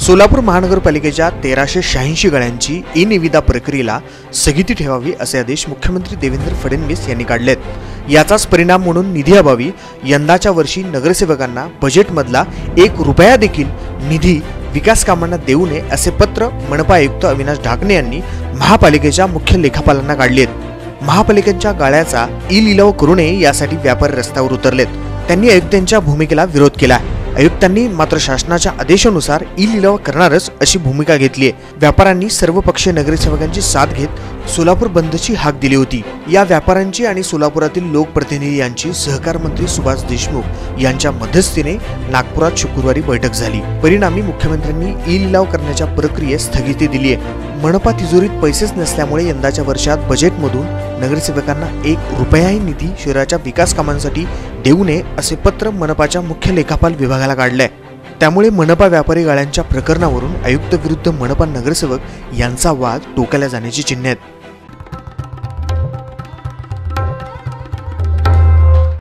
सोलापूर महानगरपालिकेच्या तेराशे शहाऐंशी गाळ्यांची ई निविदा प्रक्रियेला स्थगिती ठेवावी असे आदेश मुख्यमंत्री देवेंद्र फडणवीस यांनी काढलेत. याचाच परिणाम म्हणून निधीअभावी यंदाच्या वर्षी नगरसेवकांना बजेटमधला एक रुपया देखील निधी विकास कामांना देऊ नये असे पत्र मनपा आयुक्त अविनाश ढाकणे यांनी महापालिकेच्या मुख्य लेखापालांना काढले आहेत महापालिकेच्या गाळ्याचा ई लिलाव करू नये यासाठी व्यापारी रस्त्यावर उतरलेत. त्यांनी आयुक्तांच्या भूमिकेला विरोध केला आहे आयुक्तांनी मात्र शासनाच्या आदेशानुसार ई लिलाव करणारच अशी भूमिका घेतली आहे. व्यापाऱ्यांनी सर्वपक्षीय नगरसेवकांची साथ घेत सोलापूर बंदची हाक दिली होती. या व्यापाऱ्यांची आणि सोलापुरातील लोकप्रतिनिधी यांची सहकार मंत्री सुभाष देशमुख यांच्या मध्यस्थीने नागपुरात शुक्रवारी बैठक झाली. परिणामी मुख्यमंत्र्यांनी ई लिलाव करण्याच्या प्रक्रियेस स्थगिती दिली आहे. मनपा तिजोरीत पैसेच नसल्यामुळे यंदाच्या वर्षात बजेटमधून नगरसेवकांना एक रुपयाही निधी शहराच्या विकास कामांसाठी देऊ नये असे पत्र मनपाच्या मुख्य लेखापाल विभागाला काढलंय. त्यामुळे मनपा व्यापारी गाळ्यांच्या प्रकरणावरून आयुक्त विरुद्ध मनपा नगरसेवक यांचा वाद टोकाला जाण्याची चिन्ह आहेत.